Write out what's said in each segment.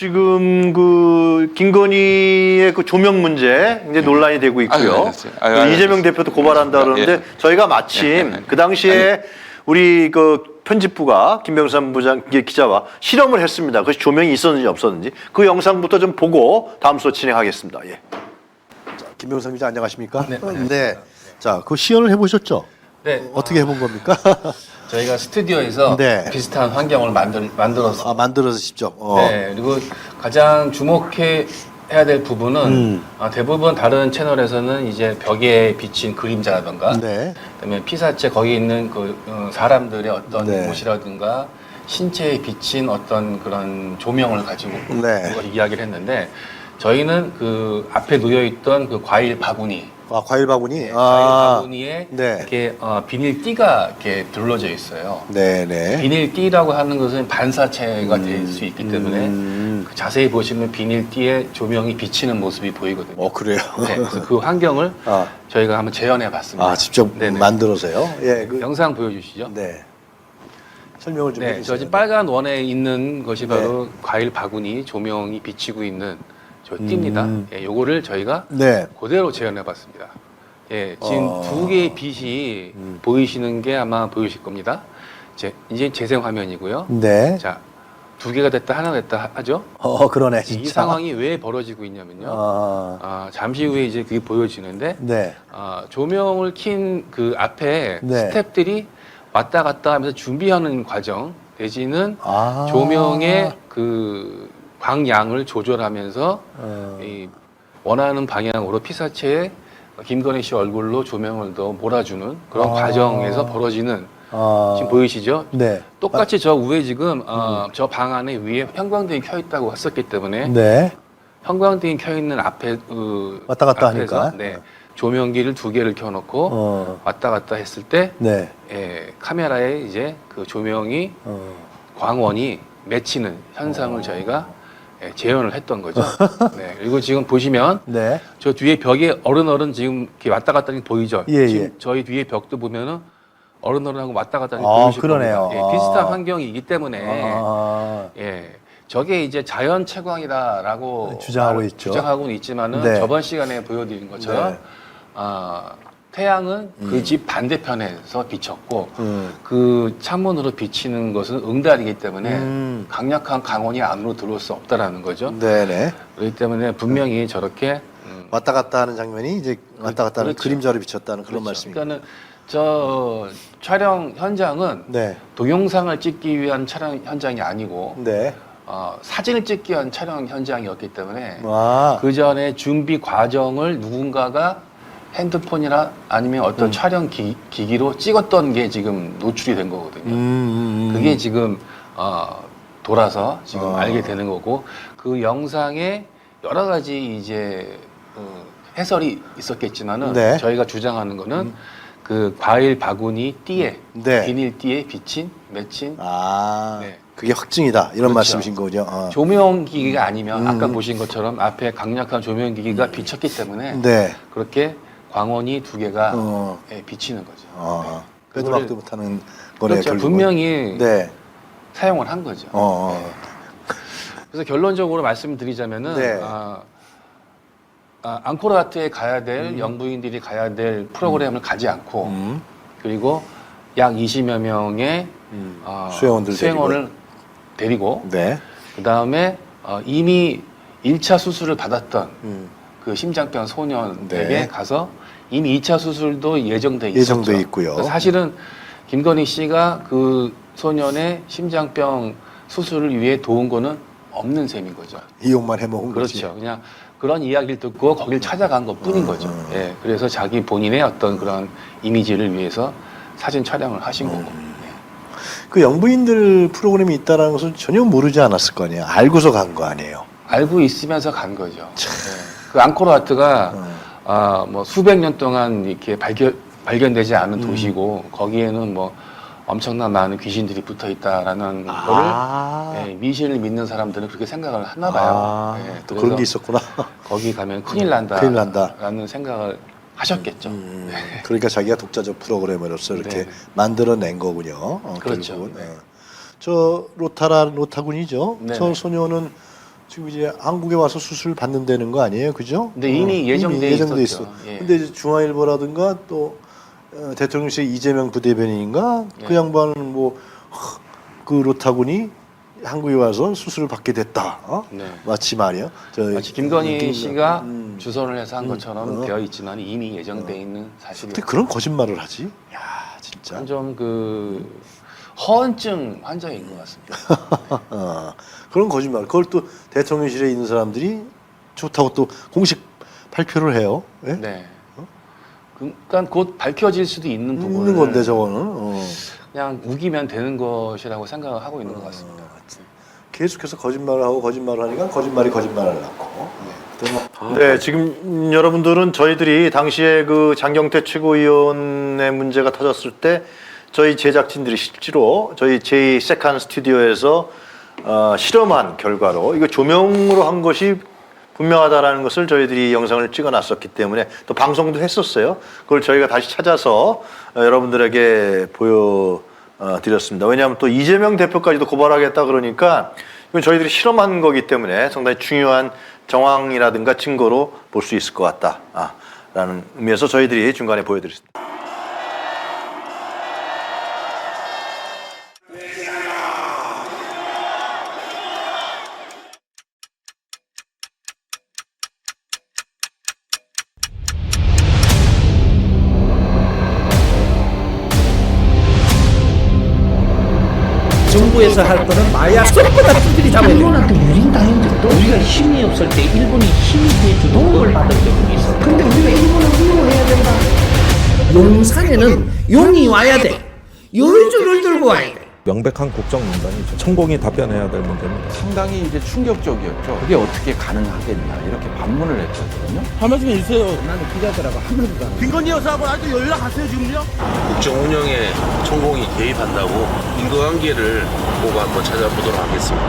지금 그 김건희의 그 조명 문제 이제 논란이 되고 있고요. 아유. 아유, 그. 이재명 대표도 고발한다 그러는데 예. 저희가 마침 그 당시에 우리 그 편집부가 김병삼 부장 기- 기자와 실험을 했습니다. 그 조명이 있었는지 없었는지 그 영상부터 좀 보고 다음 수업 진행하겠습니다. 예. 자, 김병삼 기자 안녕하십니까? 네, 네. 자, 그 시연을 해보셨죠? 네, 어떻게 해본 겁니까? 저희가 스튜디오에서 네. 비슷한 환경을 만들, 만들어서 아, 만들어서 직접. 어. 네, 그리고 가장 주목해 해야 될 부분은 음. 아, 대부분 다른 채널에서는 이제 벽에 비친 그림자라던가 네. 그다음에 피사체 거기 있는 그 어, 사람들의 어떤 네. 옷이라든가 신체에 비친 어떤 그런 조명을 가지고 네. 그걸 이야기를 했는데 저희는 그 앞에 놓여 있던 그 과일 바구니 아, 과일 바구니. 네, 과일 아. 바구니에 네. 이렇게 어, 비닐 띠가 이렇게 둘러져 있어요. 네, 네. 비닐 띠라고 하는 것은 반사체가 될 수 있기 때문에 음. 그 자세히 보시면 비닐 띠에 조명이 비치는 모습이 보이거든요. 어, 그래요. 네, 그래서 그 환경을 아. 저희가 한번 재현해 봤습니다. 아, 직접 네네. 만들어서요? 예, 그, 영상 보여주시죠. 네. 설명을 좀 네, 해주세요. 저 지금 빨간 원에 있는 것이 네. 바로 과일 바구니 조명이 비치고 있는 저 띠입니다. 음. 예, 요거를 저희가 네. 그대로 재현해 봤습니다. 예, 지금 어. 두 개의 빛이 음. 보이시는 게 아마 보이실 겁니다. 이제, 이제 재생 화면이고요. 네. 자, 두 개가 됐다, 하나 됐다 하- 하죠? 어, 그러네, 이 진짜. 상황이 왜 벌어지고 있냐면요. 아, 아, 잠시 후에 이제 그게 보여지는데, 네. 아, 조명을 킨 그 앞에 네. 스탭들이 왔다 갔다 하면서 준비하는 과정, 내지는 아. 조명의 그 광량을 조절하면서 어. 이 원하는 방향으로 피사체에 김건희 씨 얼굴로 조명을 더 몰아주는 그런 아. 과정에서 벌어지는 아. 지금 보이시죠? 네. 똑같이 저 위에 지금 어, 저 방 안에 위에 형광등이 켜 있다고 했었기 때문에 네. 형광등이 켜 있는 앞에 그 왔다 갔다 앞에서, 하니까. 네, 조명기를 두 개를 켜놓고 어. 왔다 갔다 했을 때 네. 예, 카메라에 이제 그 조명이 어. 광원이 맺히는 현상을 어. 저희가 예, 재현을 했던 거죠. 네, 그리고 지금 보시면 네. 저 뒤에 벽에 어른어른 지금 이렇게 왔다 갔다 하는 게 보이죠? 예, 지금 예. 저희 뒤에 벽도 보면은 어른어른하고 왔다 갔다 하는 게 아, 보이실 그러네요. 겁니다. 예, 비슷한 아. 환경이기 때문에 아. 예. 저게 이제 자연 채광이다라고 주장하고 말- 있죠. 주장하고는 있지만은 네. 저번 시간에 보여드린 것처럼 네. 아, 태양은 그 집 반대편에서 비쳤고 음. 그 창문으로 비치는 것은 응달이기 때문에 음. 강력한 강원이 안으로 들어올 수 없다라는 거죠. 네네. 그렇기 때문에 분명히 저렇게 음, 왔다 갔다 하는 장면이 이제 왔다 갔다 하는 그렇죠. 그림자로 비쳤다는 그런 그렇죠. 말씀입니다. 그러니까는 저 촬영 현장은 네. 동영상을 찍기 위한 촬영 현장이 아니고 네. 어, 사진을 찍기 위한 촬영 현장이었기 때문에 아. 그 전에 준비 과정을 누군가가 핸드폰이나 아니면 어떤 음. 촬영 기, 기기로 찍었던 게 지금 노출이 된 거거든요. 음, 음, 음. 그게 지금 어, 돌아서 지금 아. 알게 되는 거고 그 영상에 여러 가지 이제 어, 해설이 있었겠지만은 네. 음. 저희가 주장하는 거는 그 과일 바구니 띠에 네. 비닐 띠에 비친 맺힌 아. 네. 그게 확증이다. 이런 그렇죠. 말씀이신 거죠. 어. 조명 기기가 아니면 음. 아까 보신 것처럼 앞에 강력한 조명 기기가 비쳤기 때문에 네. 그렇게 광원이 두 개가 어. 예, 비치는 거죠. 어. 네. 빼도 그거를- 박도 못하는 거네. 그렇죠. 결국은. 분명히 네. 사용을 한 거죠. 어. 어. 네. 그래서 결론적으로 말씀드리자면은 네. 아, 아, 앙코르와트에 가야 될 영부인들이 가야 될 프로그램을 가지 않고 음. 그리고 약 20여 명의 음. 어, 수행원들 수행원을 데리고 네. 그 다음에 어, 이미 1차 수술을 받았던 음. 그 심장병 소년에게 네. 가서 이미 2차 수술도 예정돼 있었죠. 예정돼 있고요. 사실은 김건희 씨가 그 소년의 심장병 수술을 위해 도운 거는 없는 셈인 거죠. 이용만 해먹은 거지. 그렇죠. 그냥 그런 이야기를 듣고 거길 찾아간 것 뿐인 음, 거죠. 음. 예. 그래서 자기 본인의 어떤 그런 이미지를 위해서 사진 촬영을 하신 거고. 음. 예. 그 영부인들 프로그램이 있다는 것을 전혀 모르지 않았을 거 아니에요. 알고서 간 거 아니에요. 알고 있으면서 간 거죠. 예. 그 앙코르 와트가 어. 아, 뭐 수백 년 동안 이렇게 발견, 발견되지 않은 음. 도시고 거기에는 뭐 엄청난 많은 귀신들이 붙어 있다라는 아. 거를 예, 미신을 믿는 사람들은 그렇게 생각을 하나 봐요. 아, 예, 또 그래서 그런 게 있었구나. 거기 가면 큰일 난다. 큰일 난다. 라는 생각을 하셨겠죠. 음, 그러니까 자기가 독자적 프로그램으로서 이렇게 네. 만들어낸 거군요. 어, 그렇죠. 결국은. 네. 어. 저 로타라 로타군이죠. 네, 저 네. 소녀는 지금 이제 한국에 와서 수술 받는다는 거 아니에요, 그죠? 근데 이미 예정돼 예정돼 있었죠. 있어. 예. 근데 이제 중앙일보라든가 또 어, 대통령실 이재명 부대변인인가 그 네. 양반은 뭐그 로타군이 한국에 와서 수술을 받게 됐다. 어? 네. 마치 말이야. 저 마치 김건희 김- 씨가 음. 주선을 해서 한 것처럼 어. 되어 있지만 이미 예정돼 있는 사실이 어떻게 그런 거짓말을 하지? 야, 진짜. 좀 그 허언증 환자인 것 같습니다. 어, 그런 거짓말. 그걸 또 대통령실에 있는 사람들이 좋다고 또 공식 발표를 해요. 예? 네. 그러니까 곧 밝혀질 수도 있는 부분을 있는 건데 저거는 어. 그냥 우기면 되는 것이라고 생각을 하고 있는 것 같습니다. 계속해서 거짓말을 하고 거짓말을 하니까 거짓말이 거짓말을 낳고. 네. 뭐 네, 지금 여러분들은 저희들이 당시에 그 장경태 최고위원의 문제가 터졌을 때 저희 제작진들이 실제로 저희 제 세컨 스튜디오에서 어, 실험한 결과로 이거 조명으로 한 것이 분명하다라는 것을 저희들이 영상을 찍어놨었기 때문에 또 방송도 했었어요. 그걸 저희가 다시 찾아서 어, 여러분들에게 보여 어, 드렸습니다. 왜냐하면 또 이재명 대표까지도 고발하겠다 그러니까 이건 저희들이 실험한 거기 때문에 상당히 중요한 정황이라든가 증거로 볼 수 있을 것 같다. 아, 라는 의미에서 저희들이 중간에 보여드렸습니다. 정부에서 할 거는 마약 전부 다 두들이 잡아야 돼. 일본한테 유린 당한 적도 우리가 힘이 없을 때 일본이 힘이 돼주고 도움을 받은 적이 있어. 근데 우리가 일본을 훌륭해야 된다. 용산에는 용이 와야 돼. 요주를 들고 와야 돼. 명백한 국정 농단이죠. 천공이 답변해야 될 문제입니다. 상당히 이제 충격적이었죠. 그게 어떻게 가능하겠냐 이렇게 반문을 했거든요. 국정 운영에 천공이 개입한다고 인과관계를 보고 한번 찾아보도록 하겠습니다.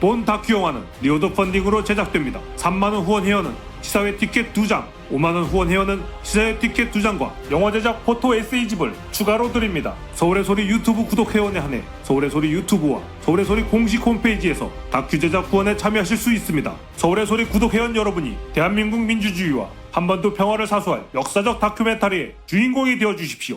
본 다큐 영화는 리오더 펀딩으로 제작됩니다. 3만원 후원 회원은 시사회 티켓 2장, 5만원 후원 회원은 시사회 티켓 2장과 영화 제작 포토 에세이집을 추가로 드립니다. 서울의 소리 유튜브 구독 회원에 한해 서울의 소리 유튜브와 서울의 소리 공식 홈페이지에서 다큐 제작 후원에 참여하실 수 있습니다. 서울의 소리 구독 회원 여러분이 대한민국 민주주의와 한반도 평화를 사수할 역사적 다큐멘터리의 주인공이 되어 주십시오.